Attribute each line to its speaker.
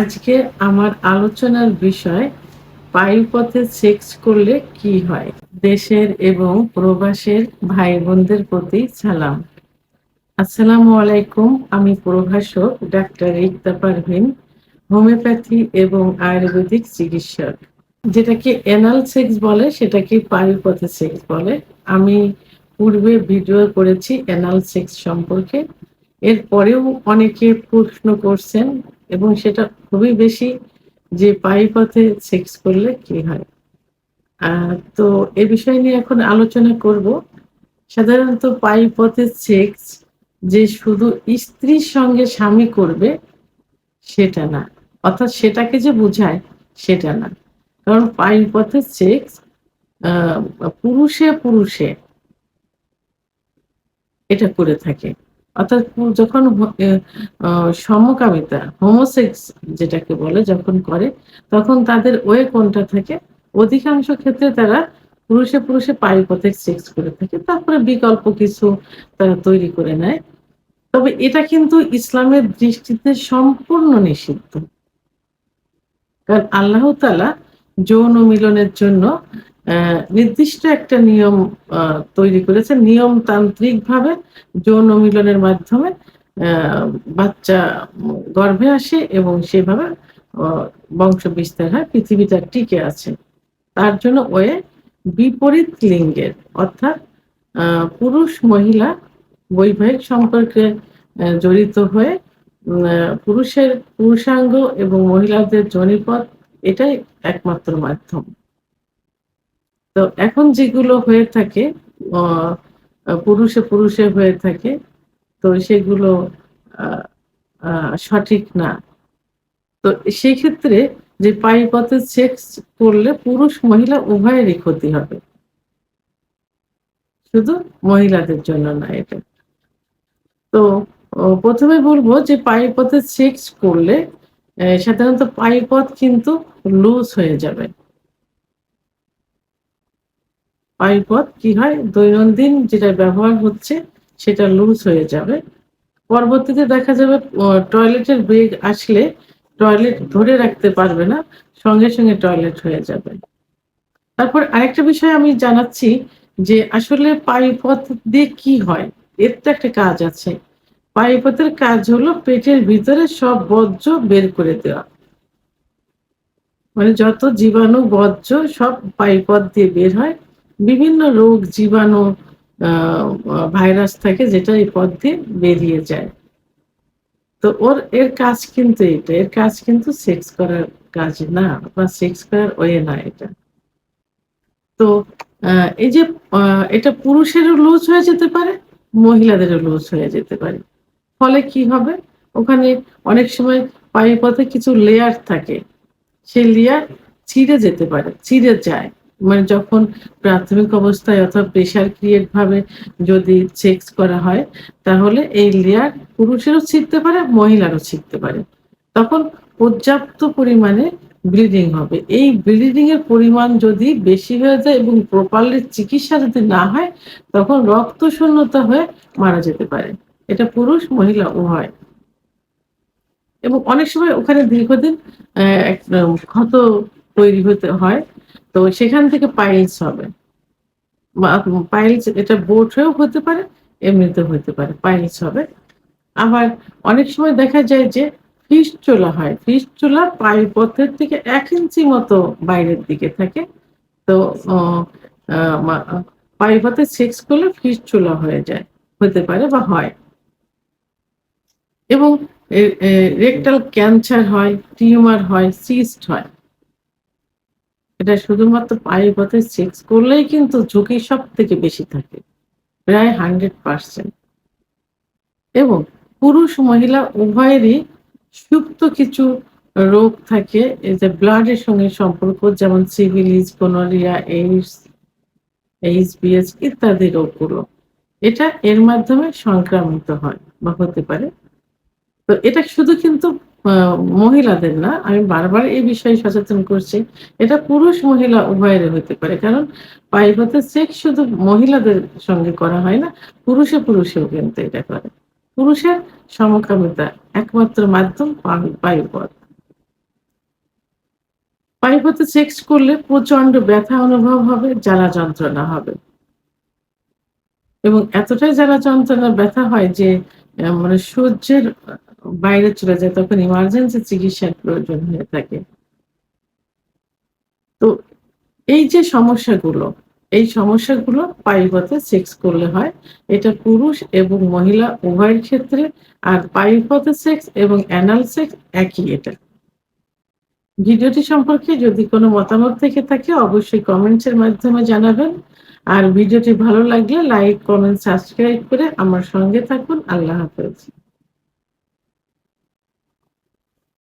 Speaker 1: আজকে আমার আলোচনার বিষয় বায়ুপথে সেক্স করলে কি হয়? দেশের এবং প্রবাসের ভাই বোনদের প্রতি সালাম। আসসালামু আলাইকুম, আমি প্রভাষক ডাক্তার ইকতা পারভিন হোমিওপ্যাথি এবং আয়ুর্বেদিক চিকিৎসক। যেটাকে এনাল সেক্স বলে, সেটাকে বায়ুপথে সেক্স বলে। আমি পূর্বে ভিডিও করেছি এনাল সেক্স সম্পর্কে। এরপরেও অনেকে প্রশ্ন করছেন এবং সেটা খুবই বেশি যে পাইপথে সেক্স করলে কি হয়। তো এ বিষয় নিয়ে এখন আলোচনা করব। সাধারণত পাইপথে সেক্স যে শুধু স্ত্রীর সঙ্গে স্বামী করবে সেটা না, অর্থাৎ সেটাকে যে বোঝায় সেটা না। কারণ পাইপথে সেক্স পুরুষে পুরুষে এটা করে থাকে। অর্থাৎ যখন সমকামিতা হোমোসেক্স যেটাকে বলে, যখন করে, তখন তাদের ওয়ে কোনটা থাকে? অধিকাংশ ক্ষেত্রে তারা পুরুষে পুরুষে পায়ুপথে সেক্স করে থাকে, তারপরে বিকল্প কিছু তারা তৈরি করে নেয়। তবে এটা কিন্তু ইসলামের দৃষ্টিতে সম্পূর্ণ নিষিদ্ধ। কারণ আল্লাহ তালা যৌন মিলনের জন্য নির্দিষ্ট একটা নিয়ম তৈরি করেছে। নিয়মতান্ত্রিক ভাবে যৌন মিলনের মাধ্যমে বাচ্চা গর্ভে আসে এবং সেভাবে বংশ বিস্তার হয়, পৃথিবীটা টিকে আছে। তার জন্য ওয়ে বিপরীত লিঙ্গের, অর্থাৎ পুরুষ মহিলা বৈবাহিক সম্পর্কে জড়িত হয়ে পুরুষের পুরুষাঙ্গ এবং মহিলাদের জনিপথ, এটাই একমাত্র মাধ্যম। তো এখন যেগুলো হয়ে থাকে পুরুষে পুরুষে হয়ে থাকে, তো সেগুলো সঠিক না। তো সেই ক্ষেত্রে যে পাইপথে সেক্স করলে পুরুষ মহিলা উভয়েরই ক্ষতি হবে। শুধু মহিলাদের জন্য না এটা। তো প্রথমে বলব যে পাইপথে সেক্স করলে সাধারণত পাইপথ কিন্তু লুজ হয়ে যাবে। পাইপথ কি হয়? দৈনন্দিন যেটা ব্যবহার হচ্ছে, সেটা লুজ হয়ে যাবে। পরবর্তীতে দেখা যাবে টয়লেটের বেগ আসলে টয়লেট ধরে রাখতে পারবে না, সঙ্গে সঙ্গে টয়লেট হয়ে যাবে। তারপর আরেকটা বিষয় আমি জানাচ্ছি যে আসলে পাইপথ দিয়ে কি হয়? এর তো একটা কাজ আছে। পাইপথের কাজ হলো পেটের ভিতরে সব বর্জ্য বের করে দেওয়া। মানে যত জীবাণু বর্জ্য সব পাইপথ দিয়ে বের হয় বিভিন্ন রোগ জীবাণু ভাইরাস থাকে যেটা এই পথ দিয়ে বেরিয়ে যায়। তো ওর, এর কাজ কিন্তু এটা, এর কাজ কিন্তু সেক্স করার কাজ না, বা সেক্স করার ওয়ে না এটা। তো এই যে এটা পুরুষেরও লুজ হয়ে যেতে পারে, মহিলাদেরও লুজ হয়ে যেতে পারে। ফলে কি হবে? ওখানে অনেক সময় পায়ে পথে কিছু লেয়ার থাকে, সেই লেয়ার ছিঁড়ে যেতে পারে, ছিঁড়ে যায়। মানে যখন প্রাথমিক অবস্থায় অথবা প্রেশার ক্রিয়েট ভাবে যদি সেক্স করা হয়, তাহলে এই লেয়ার পুরুষেরও ছিঁড়তে পারে, মহিলারও ছিঁড়তে পারে। তখন পর্যাপ্ত পরিমাণে ব্লিডিং হবে। এই ব্লিডিং এর পরিমাণ যদি বেশি হয়ে যায় এবং প্রপারলি চিকিৎসা যদি না হয়, তখন রক্ত শূন্যতা হয়ে মারা যেতে পারে। এটা পুরুষ, মহিলা, উভয়। এবং অনেক সময় ওখানে দীর্ঘদিন ক্ষত তৈরি হতে হয়। তো সেখান থেকে পাইলস হবে। পাইলস এটা বোট হয়েও হতে পারে, এমনিতেও হতে পারে পাইলস হবে। আবার অনেক সময় দেখা যায় যে ফিস্ট চোলা হয় ফিস্ট চোলা পাইপথের থেকে এক ইঞ্চি মতো বাইরের দিকে থাকে। তো পাইপথে সেক্স করলে ফিস্ট চোলা হয়ে যায়, হতে পারে বা হয়। এবং রেকটাল ক্যান্সার হয় টিউমার হয় সিস্ট হয়। এটা শুধুমাত্র পায়ের পথে সেক্স করলেই কিন্তু ঝুঁকি সব থেকে বেশি থাকে, প্রায় হান্ড্রেড পার্সেন্ট এবং পুরুষ মহিলা উভয়েরই সুপ্ত কিছু রোগ থাকে, এই যে ব্লাডের সঙ্গে সম্পর্ক, যেমন সিভিলিজ গোনোরিয়া এইডস, এইচবিএস ইত্যাদি রোগগুলো। এটা এর মাধ্যমে সংক্রামিত হয় বা হতে পারে। তো এটা শুধু কিন্তু মহিলাদের না আমি বারবার এই বিষয়ে সচেতন করছি এটা পুরুষ মহিলা উভয়ের হতে পারে কারণ পাইপথে সেক্স শুধু মহিলাদের সঙ্গে করা হয় না পুরুষে পুরুষেও কিন্তু এটা করে পুরুষের সমকামিতা একমাত্র মাধ্যম পায়ুপথ পাইপথে সেক্স করলে প্রচণ্ড ব্যথা অনুভব হবে, জ্বালা যন্ত্রণা হবে। এবং এতটাই জ্বালা যন্ত্রণা ব্যথা হয় যে মানে সহ্যের আ বাইরে চলে যায়। তখন ইমার্জেন্সি চিকিৎসার প্রয়োজন হয়ে থাকে। তো এই যে সমস্যাগুলো, এই সমস্যাগুলো পাইপথে সেক্স করলে হয়। এটা পুরুষ এবং মহিলা উভয়ের ক্ষেত্রে। আর পাইপথে সেক্স এবং অ্যানাল সেক্স একই এটা। ভিডিওটি সম্পর্কে যদি কোনো মতামত থেকে থাকে অবশ্যই কমেন্টসের মাধ্যমে জানাবেন। আর ভিডিওটি ভালো লাগলে লাইক, কমেন্ট, সাবস্ক্রাইব করে আমার সঙ্গে থাকুন। আল্লাহ হাফেজ।